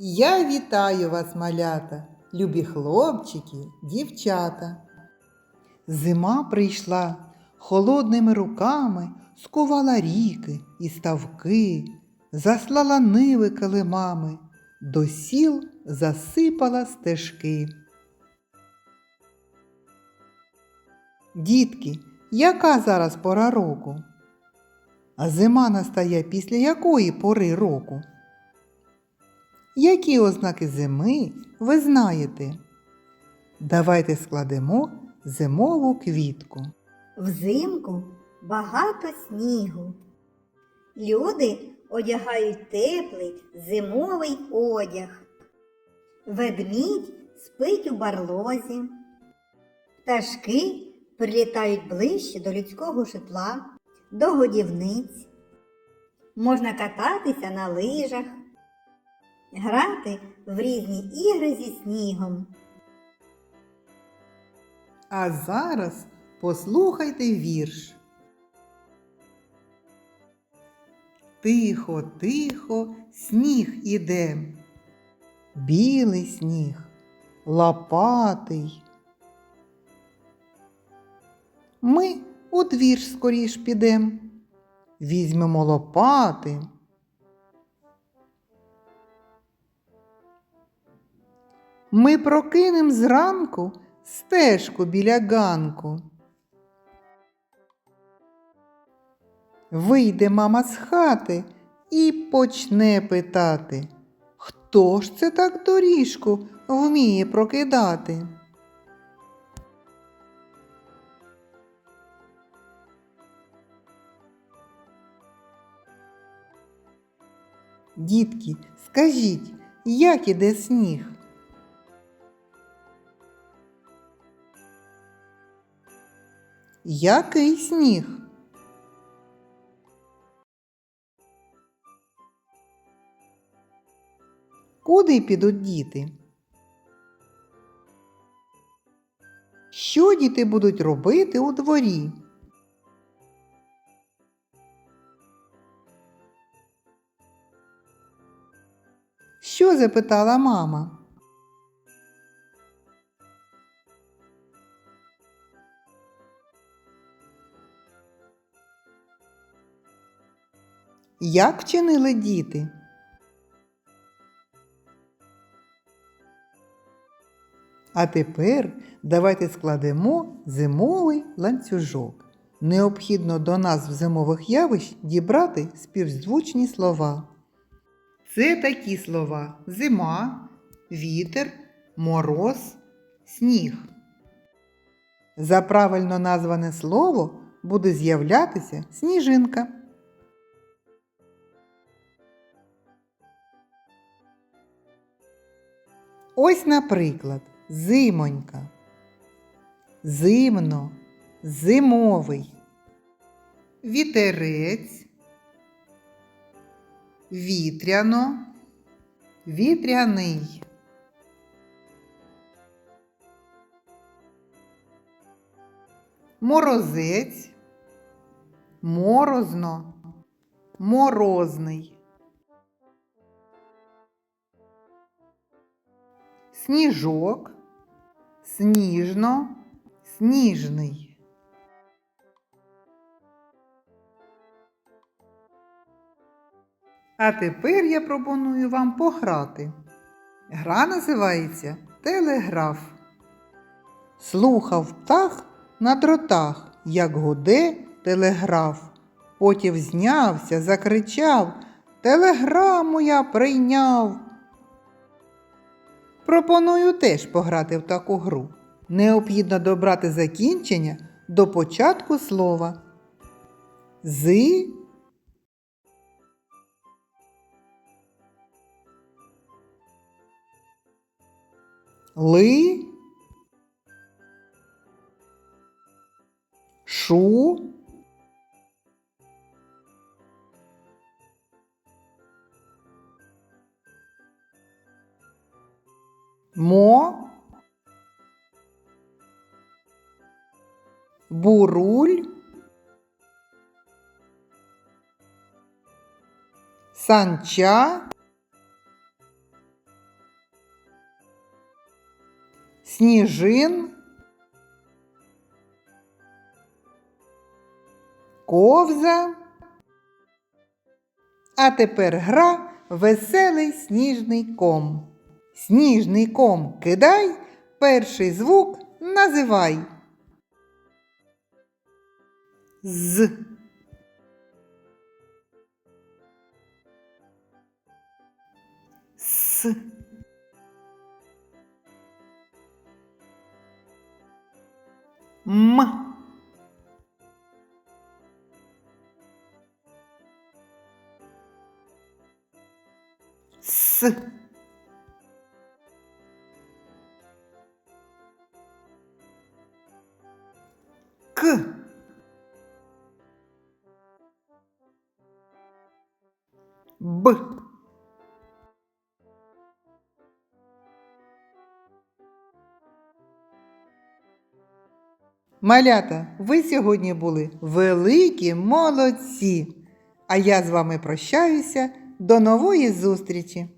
Я вітаю вас, малята, любі хлопчики, дівчата. Зима прийшла, холодними руками скувала ріки і ставки, заслала ниви килимами, до сіл засипала стежки. Дітки, яка зараз пора року? А зима настає після якої пори року? Які ознаки зими ви знаєте? Давайте складемо зимову квітку. Взимку багато снігу. Люди одягають теплий зимовий одяг. Ведмідь спить у барлозі. Пташки прилітають ближче до людського житла, до годівниць. Можна кататися на лижах, грати в різні ігри зі снігом. А зараз послухайте вірш. Тихо, тихо, сніг іде. Білий сніг, лопатий. Ми у двір скоріш підем. Візьмемо лопати. Ми прокинем зранку стежку біля ганку. Вийде мама з хати і почне питати, хто ж це так доріжку вміє прокидати? Дітки, скажіть, як іде сніг? Який сніг? Куди підуть діти? Що діти будуть робити у дворі? Що запитала мама? Як вчинили діти? А тепер давайте складемо зимовий ланцюжок. Необхідно до назв зимових явищ дібрати співзвучні слова. Це такі слова зима, вітер, мороз, сніг. За правильно назване слово буде з'являтися сніжинка. Ось, наприклад, зимонька, зимно, зимовий, вітерець, вітряно, вітряний. Морозець, морозно, морозний. Сніжок, сніжно, сніжний. А тепер я пропоную вам пограти. Гра називається Телеграф. Слухав птах на дротах, як гуде телеграф. Потім знявся, закричав Телеграму я прийняв. Пропоную теж пограти в таку гру. Необхідно добрати закінчення до початку слова. З ли шу мо. Буруль, санча, сніжин, ковза. А тепер гра веселий сніжний ком. Сніжний ком кидай, перший звук називай. З. С. М. С. К. Б. Малята, ви сьогодні були великі молодці. А я з вами прощаюся. До нової зустрічі!